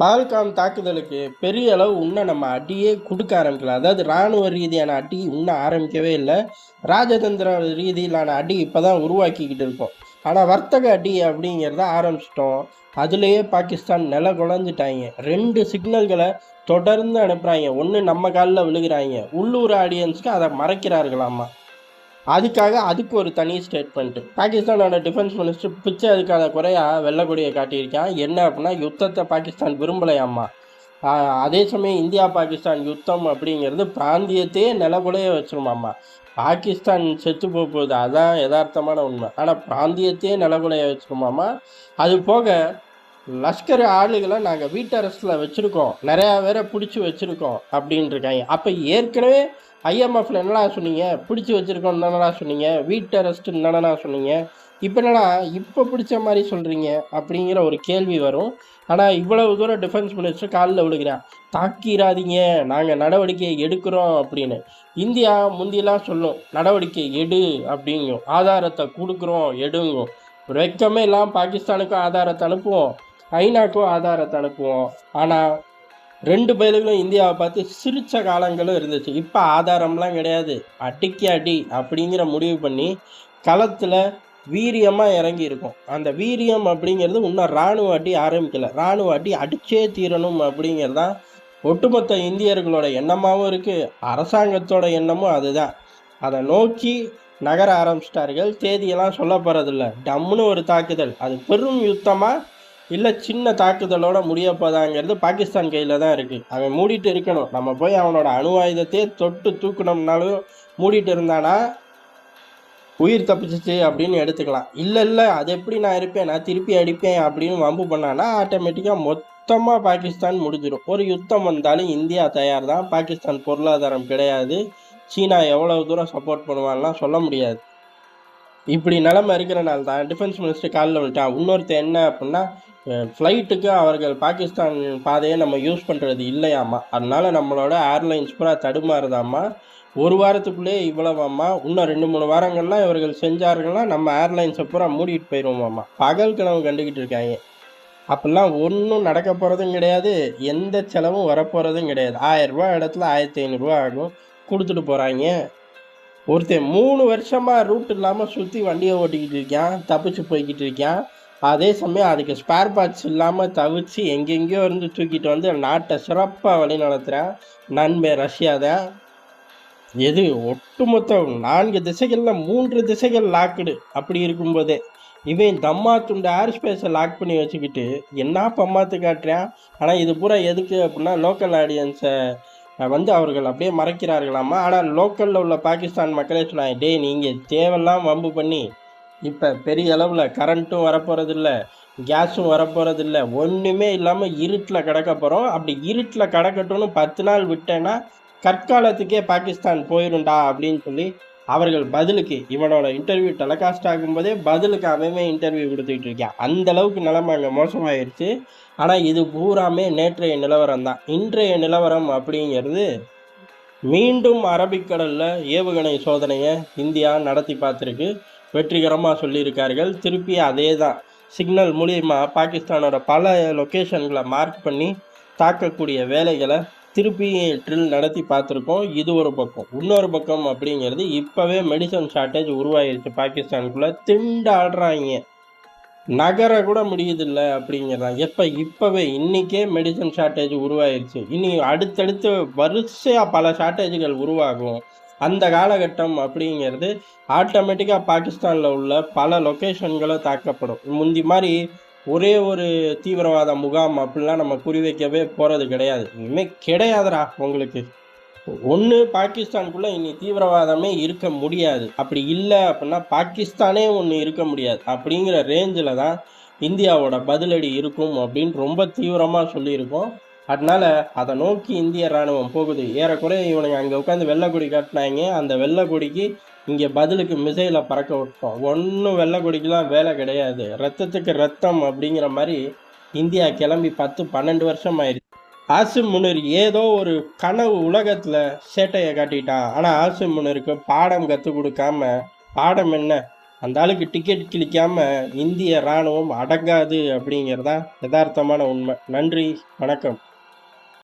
பால்காம் தாக்குதலுக்கு பெரிய அளவு இன்னும் நம்ம அடியே கொடுக்க ஆரம்பிக்கல. அதாவது இராணுவ ரீதியான அடி இன்னும் ஆரம்பிக்கவே இல்லை. ராஜதந்திர ரீதியிலான அடி இப்போ தான் உருவாக்கிக்கிட்டு இருக்கோம். ஆனால் வர்த்தக அடி அப்படிங்கிறத ஆரம்பிச்சிட்டோம். அதுலேயே பாகிஸ்தான் நில குழஞ்சிட்டாங்க. ரெண்டு சிக்னல்களை தொடர்ந்து அனுப்புகிறாங்க ஒன்று நம்ம காலில் விழுகிறாங்க. உள்ளூர் ஆடியன்ஸ்க்கு அதை மறைக்கிறார்களாமா? அதுக்காக அதுக்கு ஒரு தனி ஸ்டேட்மெண்ட் பாகிஸ்தானோட டிஃபென்ஸ் மினிஸ்டர் பிச்சை அதுக்கான குறையா வெள்ளக்கொடியை காட்டியிருக்கான். என்ன அப்படின்னா யுத்தத்தை பாகிஸ்தான் விரும்பலையாம்மா அதே சமயம் இந்தியா பாகிஸ்தான் யுத்தம் அப்படிங்கிறது பிராந்தியத்தையே நிலகுலைய வச்சிருமாம்மா பாகிஸ்தான் செத்து போக போகுது அதான் யதார்த்தமான உண்மை. ஆனால் பிராந்தியத்தையே நிலகுலைய வச்சிருமாம்மா அது போக லஷ்கர் ஆளுகளை நாங்கள் வீட்டரசில் வச்சுருக்கோம். நிறையா பேரை பிடிச்சி வச்சுருக்கோம் அப்படின்ட்டுருக்காங்க அப்போ ஏற்கனவே ஐஎம்எஃப்ல என்னடா சொன்னீங்க? பிடிச்சி வச்சுருக்கோம் தானடா சொன்னீங்க? வீட்டரஸ்ட்டு என்னடா சொன்னீங்க? இப்போ என்னடா இப்போ பிடிச்ச மாதிரி சொல்கிறீங்க அப்படிங்கிற ஒரு கேள்வி வரும். ஆனால் இவ்வளவு தூரம் டிஃபென்ஸ் மினிஸ்டர் காலில் விழுகிறான் தாக்கிராதீங்க. நாங்கள் நடவடிக்கை எடுக்கிறோம் அப்படின்னு. இந்தியா முந்தியெல்லாம் சொல்லும். நடவடிக்கை எடு அப்படிங்கும். ஆதாரத்தை கொடுக்குறோம் எடுங்கும். வெக்கமே இல்லாமல் பாகிஸ்தானுக்கும் ஆதாரத்தை அனுப்புவோம். ஐநாக்கும் ஆதாரத்தை அனுப்புவோம். ஆனால் ரெண்டு பயலுகளும் இந்தியாவை பார்த்து சிரித்த காலங்களும் இருந்துச்சு. இப்போ ஆதாரம்லாம் கிடையாது. அடிக்கி அடி அப்படிங்கிற முடிவு பண்ணி களத்தில் வீரியமாக இறங்கி இருக்கும் அந்த வீரியம் அப்படிங்கிறது இன்னும் இராணுவ அடி ஆரம்பிக்கல. இராணுவ அடி அடிச்சே தீரணும் அப்படிங்கிறது தான் ஒட்டுமொத்த இந்தியர்களோட எண்ணமாகவும் இருக்குது அரசாங்கத்தோட எண்ணமும் அதுதான். அதை நோக்கி நகர ஆரம்பிச்சிட்டார்கள். தேதியெல்லாம் சொல்ல போகிறதில்ல டம்முன்னு ஒரு தாக்குதல். அது பெரும் யுத்தமாக இல்லை சின்ன தாக்குதலோட முடியப்போதாங்கிறது பாகிஸ்தான் கையில் தான் இருக்குது அவன் மூடிட்டு இருக்கணும். நம்ம போய் அவனோட அணு ஆயுதத்தையே தொட்டு தூக்கணும்னாலும் மூடிட்டு இருந்தானா உயிர் தப்பிச்சிச்சு அப்படின்னு எடுத்துக்கலாம். இல்லை இல்லை அது எப்படி நான் இருப்பேன்? நான் திருப்பி அடிப்பேன் அப்படின்னு வம்பு பண்ணானா ஆட்டோமேட்டிக்காக மொத்தமாக பாகிஸ்தான் முடிஞ்சிடும் ஒரு யுத்தம் வந்தாலும் இந்தியா தயார் தான். பாகிஸ்தான் பொருளாதாரம் கிடையாது. சீனா எவ்வளோ தூரம் சப்போர்ட் பண்ணுவான்லாம் சொல்ல முடியாது. இப்படி நிலைமை இருக்கிறனால தான் டிஃபென்ஸ் மினிஸ்டர் காலில் விட்டான் இன்னொருத்தர் என்ன அப்படின்னா ஃப்ளைட்டுக்கு அவர்கள் பாகிஸ்தான் பாதையை நம்ம யூஸ் பண்ணுறது இல்லையாம்மா. அதனால் நம்மளோட ஏர்லைன்ஸ் பூரா தடுமாறுதாம்மா. ஒரு வாரத்துக்குள்ளே இவ்வளவாம்மா. இன்னும் ரெண்டு மூணு வாரங்கள்லாம் இவர்கள் செஞ்சார்கள்னா நம்ம ஏர்லைன்ஸை பூரா மூடிட்டு போயிடுவோமாம்மா பகல் கனவு கண்டுக்கிட்டு இருக்காங்க. அப்போல்லாம் ஒன்றும் நடக்க போகிறதும் கிடையாது. எந்த செலவும் வரப்போகிறதும் கிடையாது. ஆயிரம் ரூபாய் இடத்துல ஆயிரத்தி ஐநூறுரூவா ஆகும். கொடுத்துட்டு போகிறாங்க ஒருத்தன் மூணு வருஷமாக ரூட் இல்லாமல் சுற்றி வண்டியை ஓட்டிக்கிட்டு இருக்கான். தப்பிச்சு போய்கிட்டு இருக்கான். அதே சமயம் அதுக்கு ஸ்பேர் பார்ட்ஸ் இல்லாமல் தவிச்சு எங்கெங்கேயோ இருந்து தூக்கிட்டு வந்து நாட்டை சிறப்பாக வழி நடத்துகிறேன் நண்பன் ரஷ்யா தான் எது? ஒட்டுமொத்த நான்கு திசைகளில் மூன்று திசைகள் லாக்குடு அப்படி இருக்கும்போதே இவன் தம்மா துண்டு ஏர் ஸ்பேஸை லாக் பண்ணி வச்சுக்கிட்டு என்ன பம்மாத்து காட்டுறான் ஆனால் இது பூரா எதுக்கு அப்படின்னா லோக்கல் ஆடியன்ஸை வந்து அவர்கள் அப்படியே மறைக்கிறார்களாமா? ஆனால் லோக்கலில் உள்ள பாகிஸ்தான் மக்களே சொன்னாங்க டே நீங்கள் தேவையெல்லாம் வம்பு பண்ணி இப்போ பெரிய அளவில் கரண்ட்டும் வரப்போகிறதில்ல கேஸும் வரப்போகிறதில்ல ஒன்றுமே இல்லாமல் இருட்டில் கிடக்க போகிறோம் அப்படி இருட்டில் கிடக்கட்டும்னு பத்து நாள் விட்டேன்னா கற்காலத்துக்கே பாகிஸ்தான் போயிருண்டா அப்படின்னு சொல்லி அவர்கள் பதிலுக்கு இவனோட இன்டர்வியூ டெலகாஸ்ட் ஆகும்போதே பதிலுக்கு அவன் இன்டர்வியூ கொடுத்துக்கிட்டு இருக்கான். அந்த அளவுக்கு நிலைமை அங்கே மோசமாயிருச்சு. ஆனால் இது பூராமே நேற்றைய நிலவரம் தான். இன்றைய நிலவரம் அப்படிங்கிறது மீண்டும் அரபிக்கடலில் ஏவுகணை சோதனையை இந்தியா நடத்தி பார்த்துருக்கு. வெற்றிகரமாக சொல்லியிருக்கார்கள். திருப்பி அதே தான் சிக்னல் மூலியமாக பாகிஸ்தானோட பல லொக்கேஷன்களை மார்க் பண்ணி தாக்கக்கூடிய வேலைகளை திருப்பி ட்ரில் நடத்தி பார்த்துருக்கோம் இது ஒரு பக்கம். இன்னொரு பக்கம் அப்படிங்கிறது இப்போவே மெடிசன் ஷார்ட்டேஜ் உருவாயிருச்சு. பாகிஸ்தானுக்குள்ளே திண்டாடுறாங்க. நகர கூட முடியுதில்ல அப்படிங்கிறதான் எப்போ இப்போவே இன்றைக்கே மெடிசன் ஷார்ட்டேஜ் உருவாயிருச்சு. இனி அடுத்தடுத்து வரிசையாக பல ஷார்ட்டேஜுகள் உருவாகும். அந்த காலகட்டம் அப்படிங்கிறது ஆட்டோமேட்டிக்காக பாகிஸ்தானில் உள்ள பல லொக்கேஷன்களும் தாக்கப்படும். முந்தி மாதிரி ஒரே ஒரு தீவிரவாத முகாம் அப்படிலாம் நம்ம குறிவைக்கவே போகிறது கிடையாது. இனிமேல் கிடையாதுடா உங்களுக்கு. ஒன்று பாகிஸ்தானுக்குள்ளே இனி தீவிரவாதமே இருக்க முடியாது. அப்படி இல்லை அப்படின்னா பாகிஸ்தானே ஒன்று இருக்க முடியாது. அப்படிங்கிற ரேஞ்சில் தான் இந்தியாவோட பதிலடி இருக்கும் அப்படின்னு ரொம்ப தீவிரமாக சொல்லியிருக்கோம். அதனால் அதை நோக்கி இந்திய ராணுவம் போகுது. ஏறக்குறைய இவனுங்க அங்கே உட்காந்து வெள்ளைக்கொடி காட்டினாங்க. அந்த வெள்ளைக்கொடிக்கு இங்கே பதிலுக்கு மிசைலை பறக்க விட்டோம். ஒன்றும் வெள்ளைக்கொடிக்கெலாம் வேலை கிடையாது. ரத்தத்துக்கு ரத்தம் அப்படிங்கிற மாதிரி இந்தியா கிளம்பி பத்து பன்னெண்டு வருஷம் ஆயிடுச்சு. ஆசிம் முனிர் ஏதோ ஒரு கனவு உலகத்தில் சேட்டையை காட்டிட்டான். ஆனால் ஆசிம் முனிருக்கு பாடம் கற்றுக் கொடுக்காம பாடம் என்ன? அந்த ஆளுக்கு டிக்கெட் கிழிக்காம இந்திய இராணுவம் அடங்காது அப்படிங்கிறதான் யதார்த்தமான உண்மை. நன்றி வணக்கம்.